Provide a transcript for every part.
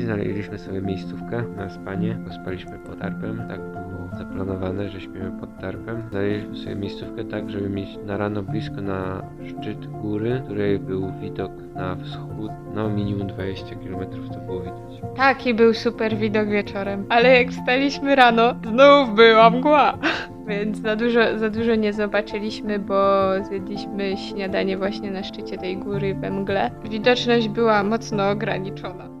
znaleźliśmy sobie miejscówkę na spanie, bo spaliśmy pod tarpem. Tak było zaplanowane, że śpimy pod tarpem. Znaleźliśmy sobie miejscówkę tak, żeby mieć na rano blisko na szczyt góry, której był widok na wschód. No minimum 20 km to było widać. Taki był super widok wieczorem. Ale jak wstaliśmy rano, znów była mgła. Więc za dużo, za dużo nie zobaczyliśmy, bo zjedliśmy śniadanie właśnie na szczycie tej góry we mgle. Widoczność była mocno ograniczona.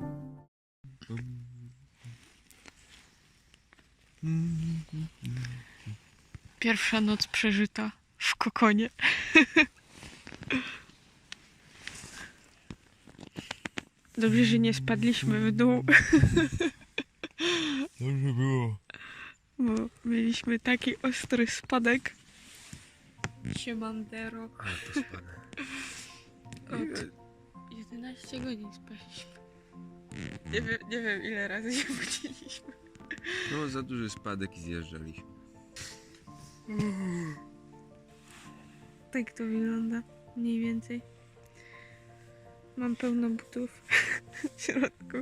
Pierwsza noc przeżyta w kokonie. Dobrze, że nie spadliśmy w dół, Dobrze było. bo mieliśmy taki ostry spadek. Siemandero. A, to. Od 11 godzin spaliśmy. Nie wiem, nie wiem ile razy się budziliśmy. No za duży spadek i zjeżdżaliśmy. Tak to wygląda, mniej więcej. Mam pełno butów w środku,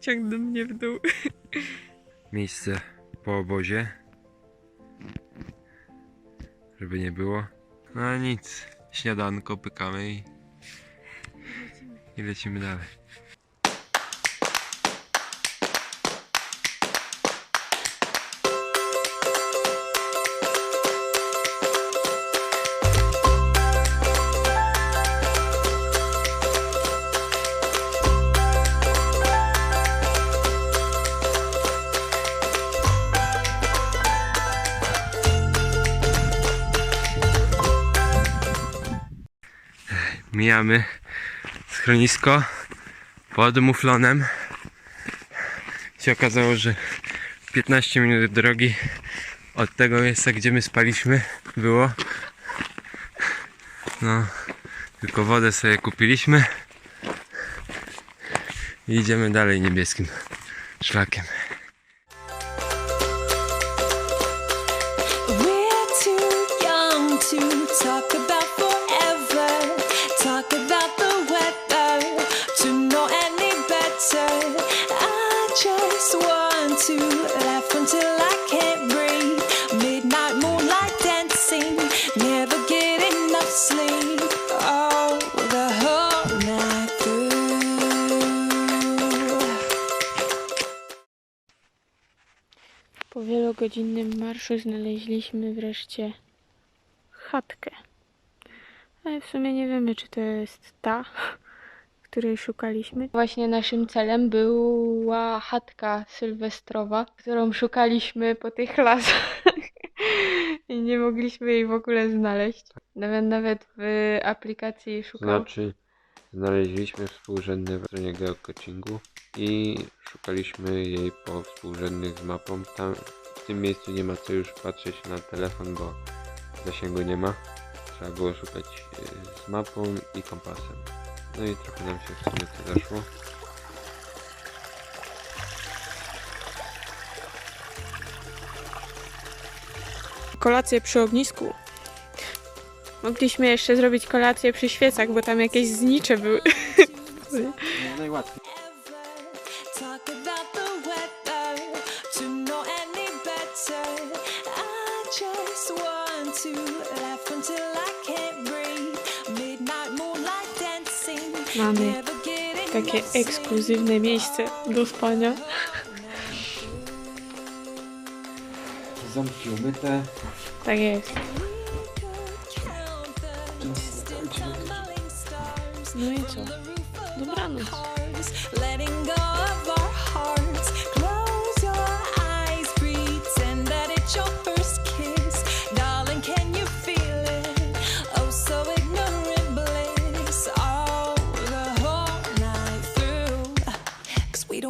ciągną mnie w dół. Miejsce po obozie. Żeby nie było. No a nic. Śniadanko pykamy i, i lecimy dalej. Mijamy schronisko pod muflonem. Się okazało, że 15 minut drogi od tego miejsca, gdzie my spaliśmy, było. No, tylko wodę sobie kupiliśmy. I idziemy dalej niebieskim szlakiem. Po wielogodzinnym marszu znaleźliśmy wreszcie chatkę. Ale w sumie nie wiemy, czy to jest ta, której szukaliśmy. Właśnie naszym celem była chatka sylwestrowa, którą szukaliśmy po tych lasach i nie mogliśmy jej w ogóle znaleźć. Nawet, nawet w aplikacji szukałam. Znaczy, znaleźliśmy współrzędne w stronie geocachingu i szukaliśmy jej po współrzędnych z mapą. Tam w tym miejscu nie ma co już patrzeć na telefon, bo zasięgu nie ma. Trzeba było szukać e, z mapą i kompasem. No i trochę nam się w sumie to zaszło. kolację przy ognisku. Mogliśmy jeszcze zrobić kolację przy świecach, bo tam jakieś znicze były. Najłatwiej. Just want to laugh until I can't breathe. Midnight moonlight dancing. Mamy Takie ekskluzywne miejsce do spania. Ząbki umyte. Tak jest. No i co? Dobranoc.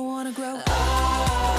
wanna grow up.